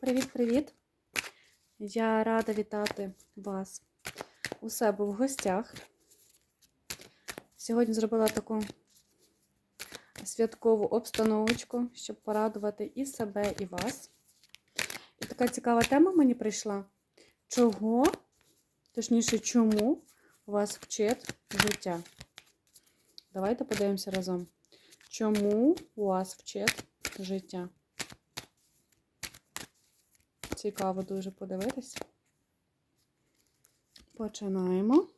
Привіт-привіт! Я рада вітати вас у себе в гостях. Сьогодні зробила таку святкову обстановочку, щоб порадувати і себе, і вас. І така цікава тема мені прийшла. Чого, точніше, чому вас вчить життя? Давайте подивимося разом. Чому вас вчить життя? Цікаво дуже подивитися. Починаємо.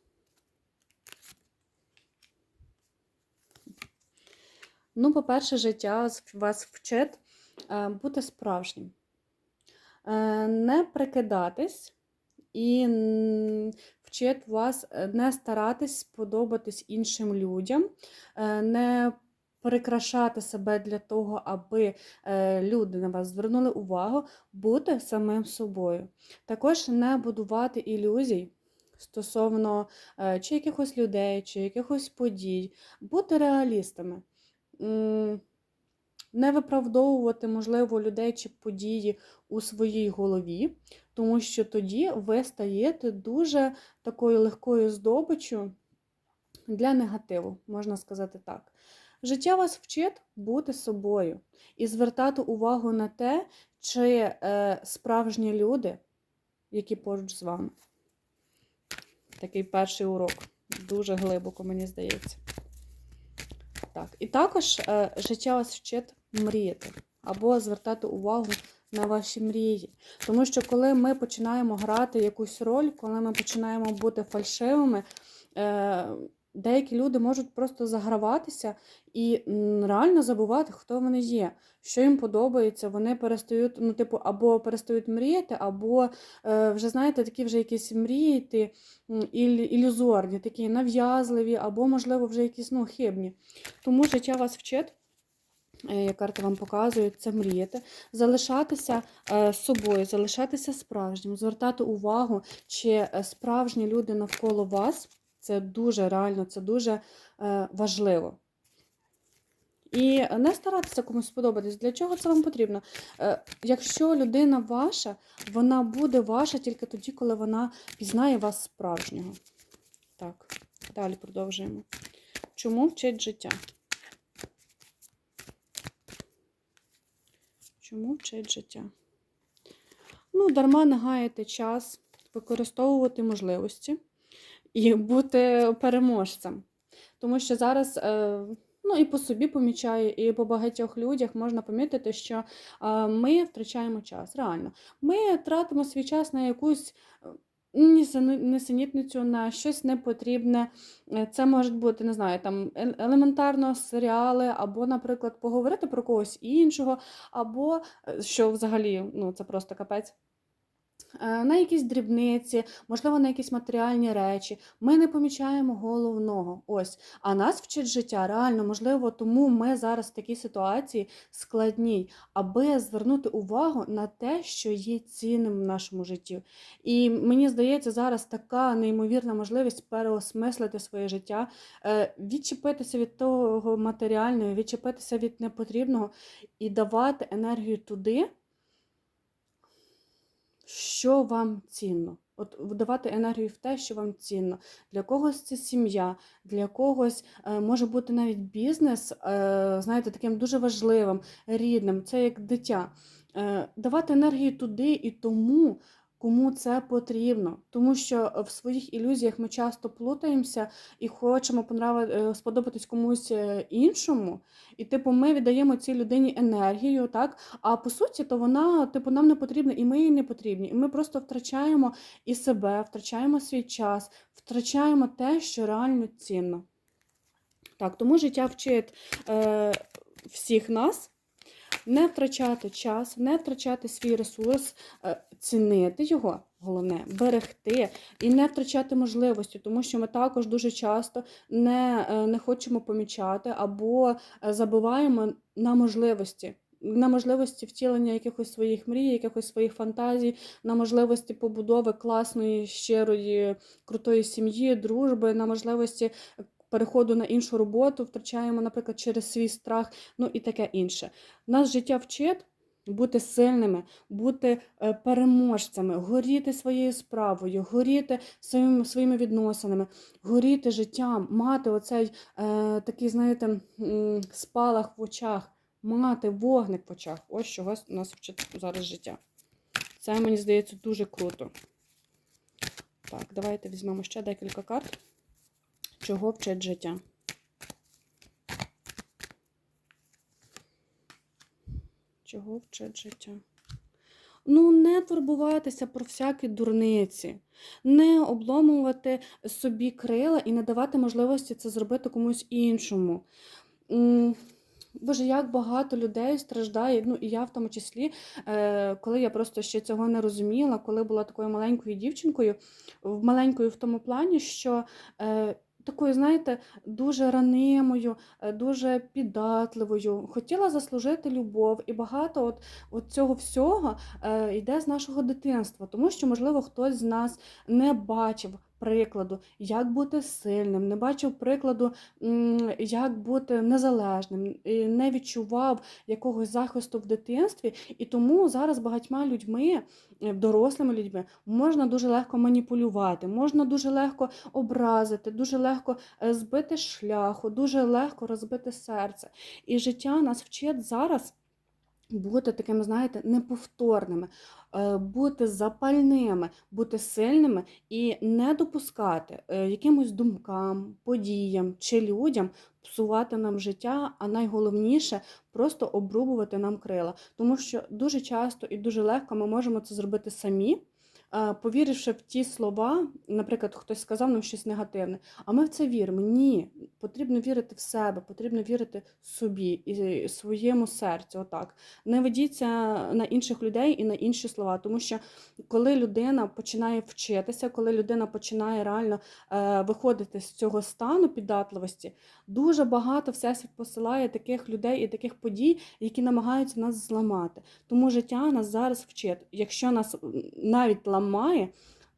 Ну, по-перше, життя вас вчить е, бути справжнім. Е, Не прикидатись і вчить вас е, не старатись сподобатись іншим людям, не прикрашати себе для того, аби люди на вас звернули увагу, бути самим собою. Також не будувати ілюзій стосовно чи якихось людей, чи якихось подій, бути реалістами. Не виправдовувати, можливо, людей чи події у своїй голові, тому що тоді ви стаєте дуже такою легкою здобиччю для негативу, можна сказати так. Життя вас вчить бути собою і звертати увагу на те, чи е, справжні люди, які поруч з вами. Такий перший урок. Дуже глибоко, мені здається. Так, І також е, життя вас вчить мріяти або звертати увагу на ваші мрії. Тому що, коли ми починаємо грати якусь роль, коли ми починаємо бути фальшивими, деякі люди можуть просто заграватися і реально забувати, хто вони є, що їм подобається. Вони перестають, ну, типу, або перестають мріяти, або е, вже, знаєте, такі вже якісь мріяти ілюзорні, такі нав'язливі, або, можливо, вже якісь ну, хибні. Тому життя вас вчить. Е, як карта вам показує, це мріяти, залишатися е, собою, залишатися справжнім, звертати увагу, чи е, справжні люди навколо вас це дуже реально, це дуже е, важливо. І не старатися комусь сподобатись. Для чого це вам потрібно? Е, якщо людина ваша, вона буде ваша тільки тоді, коли вона пізнає вас справжнього. Так, далі продовжуємо. Чому вчить життя? Чому вчить життя? Ну, дарма не гаяти час, використовувати можливості і бути переможцем. Тому що зараз, е, ну і по собі помічаю, і по багатьох людях можна помітити, що е, ми втрачаємо час. Реально, ми тратимо свій час на якусь. Е, несенітницю на щось непотрібне. Це можуть бути, не знаю, там елементарно серіали, або, наприклад, поговорити про когось іншого, або що взагалі ну, це просто капець. Е, на якісь дрібниці, можливо, на якісь матеріальні речі. Ми не помічаємо головного. Ось. А нас вчить життя реально, можливо, тому ми зараз в такій ситуації складній, аби звернути увагу на те, що є цінним в нашому житті. І мені здається, зараз така неймовірна можливість переосмислити своє життя, е, відчепитися від того матеріального, відчепитися від непотрібного і давати енергію туди що вам цінно. От вдавати енергію в те, що вам цінно. Для когось це сім'я, для когось е, може бути навіть бізнес, е, знаєте, таким дуже важливим, рідним, це як дитя. Е, давати енергію туди і тому, кому це потрібно. Тому що в своїх ілюзіях ми часто плутаємося і хочемо е, сподобатись комусь е, іншому. І, типу, ми віддаємо цій людині енергію, так? А по суті, то вона, типу, нам не потрібна, і ми їй не потрібні. І ми просто втрачаємо і себе, втрачаємо свій час, втрачаємо те, що реально цінно. Так, тому життя вчить е, всіх нас не втрачати час, не втрачати свій ресурс, е, цінити його, головне, берегти і не втрачати можливості, тому що ми також дуже часто не, е, не хочемо помічати або е, забуваємо на можливості. На можливості втілення якихось своїх мрій, якихось своїх фантазій, на можливості побудови класної, щирої, крутої сім'ї, дружби, на можливості переходу на іншу роботу, втрачаємо, наприклад, через свій страх, ну і таке інше. Нас життя вчить бути сильними, бути е, переможцями, горіти своєю справою, горіти своїми, своїми відносинами, горіти життям, мати оцей е, такий, знаєте, спалах в очах, мати вогник в очах. Ось чого нас вчить зараз життя. Це, мені здається, дуже круто. Так, давайте візьмемо ще декілька карт. Чого вчить життя? Чого вчить життя? Ну, не турбуватися про всякі дурниці, не обломувати собі крила і не давати можливості це зробити комусь іншому. Боже, як багато людей страждає, ну і я в тому числі, е, коли я просто ще цього не розуміла, коли була такою маленькою дівчинкою, маленькою в тому плані, що е, такою, знаєте, дуже ранимою, е, дуже піддатливою, хотіла заслужити любов, і багато от, от цього всього е, йде з нашого дитинства, тому що, можливо, хтось з нас не бачив. Прикладу, як бути сильним, не бачив прикладу, як бути незалежним, не відчував якогось захисту в дитинстві, і тому зараз багатьма людьми, е, дорослими людьми, можна дуже легко маніпулювати, можна дуже легко образити, дуже легко е, збити шляху, дуже легко розбити серце. І життя нас вчить зараз. Бути такими, знаєте, неповторними, е, бути запальними, бути сильними і не допускати е, якимось думкам, подіям чи людям псувати нам життя, а найголовніше просто обрубувати нам крила. Тому що дуже часто і дуже легко ми можемо це зробити самі. Повіривши в ті слова, наприклад, хтось сказав нам щось негативне, а ми в це віримо. Ні, потрібно вірити в себе, потрібно вірити собі і своєму серцю. Отак не ведіться на інших людей і на інші слова, тому що коли людина починає вчитися, коли людина починає реально е, виходити з цього стану піддатливості, дуже багато всесвіт посилає таких людей і таких подій, які намагаються нас зламати. Тому життя нас зараз вчить. Якщо нас навіть ламає,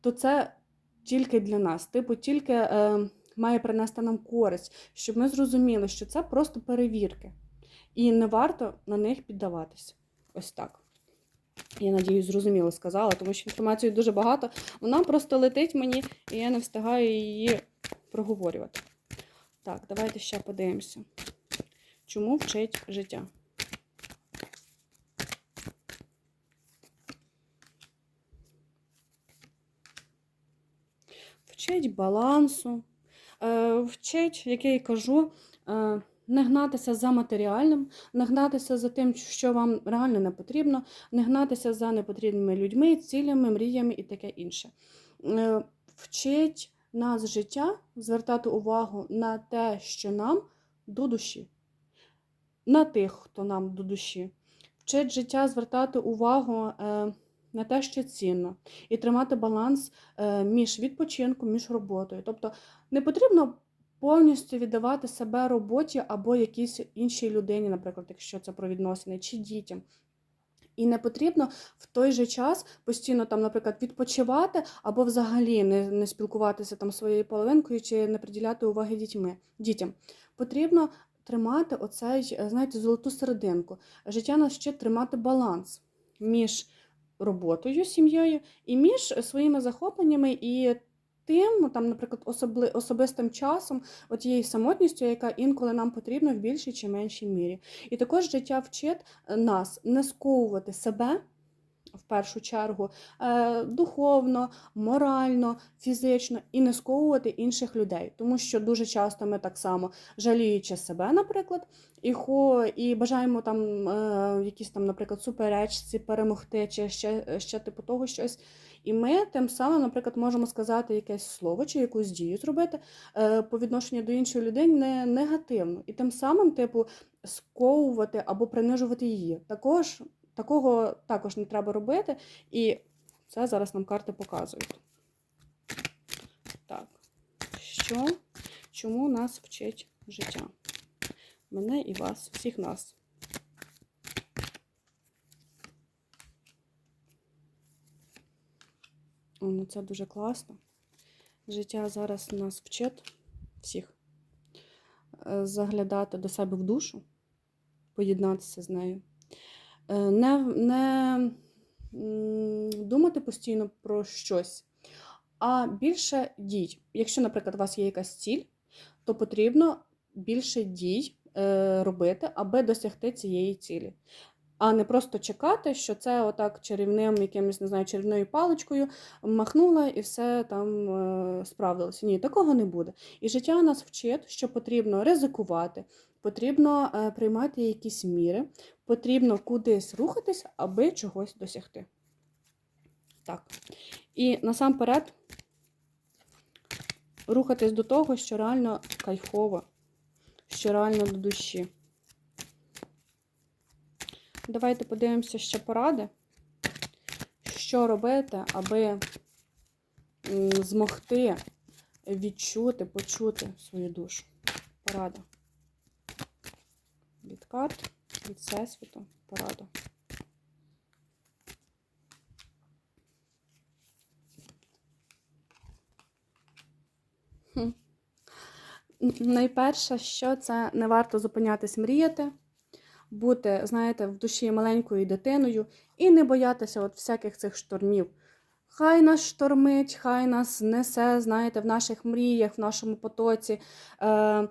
то це тільки для нас, типу, тільки. Е, Має принести нам користь, щоб ми зрозуміли, що це просто перевірки. І не варто на них піддаватися. Ось так. Я надіюсь, зрозуміло сказала, тому що інформації дуже багато. Вона просто летить мені, і я не встигаю її проговорювати. Так, давайте ще подивимося. Чому вчить життя? Вчить балансу, е, вчить, як я й кажу, е, не гнатися за матеріальним, не гнатися за тим, що вам реально не потрібно, не гнатися за непотрібними людьми, цілями, мріями і таке інше. Е, Вчить нас життя звертати увагу на те, що нам до душі, на тих, хто нам до душі. Вчить життя звертати увагу на те, що цінно, і тримати баланс е, між відпочинком, між роботою. Тобто не потрібно повністю віддавати себе роботі або якійсь іншій людині, наприклад, якщо це про відносини, чи дітям. І не потрібно в той же час постійно там, наприклад, відпочивати або взагалі не, не спілкуватися там своєю половинкою чи не приділяти уваги дітьми, дітям. Потрібно тримати оцей, е, знаєте, золоту серединку. Життя нас вчить тримати баланс між роботою, сім'єю і між своїми захопленнями і тим, там, наприклад, особли, особистим часом, отією самотністю, яка інколи нам потрібна в більшій чи меншій мірі. І також життя вчить нас не сковувати себе. В першу чергу е, духовно, морально, фізично і не сковувати інших людей, тому що дуже часто ми так само жаліючи себе, наприклад, і хо, і бажаємо там е, якісь там, наприклад, суперечці перемогти, чи ще, ще типу того щось. І ми тим самим, наприклад, можемо сказати якесь слово чи якусь дію зробити е, по відношенню до іншої людини не негативно, і тим самим, типу, сковувати або принижувати її. Також такого також не треба робити, і це зараз нам карти показують. Так, що, чому нас вчить життя? Мене і вас, всіх нас. О, ну це дуже класно. Життя зараз нас вчить всіх е, заглядати до себе в душу, поєднатися з нею, Не, не думати постійно про щось, а більше дій. Якщо, наприклад, у вас є якась ціль, то потрібно більше дій е, робити, аби досягти цієї цілі. А не просто чекати, що це отак чарівним, якимось, не знаю, чарівною паличкою махнула і все там е, справдилося. Ні, такого не буде. І життя нас вчить, що потрібно ризикувати, потрібно е, приймати якісь міри, потрібно кудись рухатись, аби чогось досягти. Так. І насамперед рухатись до того, що реально кайфово, що реально до душі. Давайте подивимося ще поради, що робити, аби змогти відчути, почути свою душу. Порада. Від карт, від всесвіту, порада. Хм. Найперше, що це не варто зупинятись мріяти, бути, знаєте, в душі маленькою дитиною і не боятися от всяких цих штормів. Хай нас штормить, хай нас несе, знаєте, в наших мріях, в нашому потоці. Е,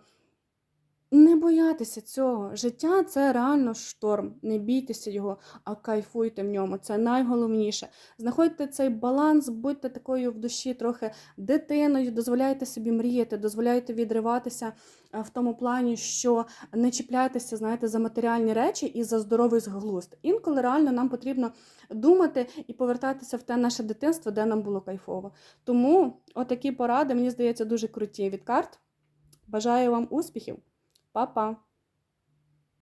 не боятися цього. Життя це реально шторм. Не бійтеся його, а кайфуйте в ньому. Це найголовніше. Знаходьте цей баланс, будьте такою в душі трохи дитиною, дозволяйте собі мріяти, дозволяйте відриватися е, в тому плані, що не чіпляйтеся, знаєте, за матеріальні речі і за здоровий глузд. Інколи реально нам потрібно думати і повертатися в те наше дитинство, де нам було кайфово. Тому отакі поради, мені здається, дуже круті від карт. Бажаю вам успіхів! Па-па!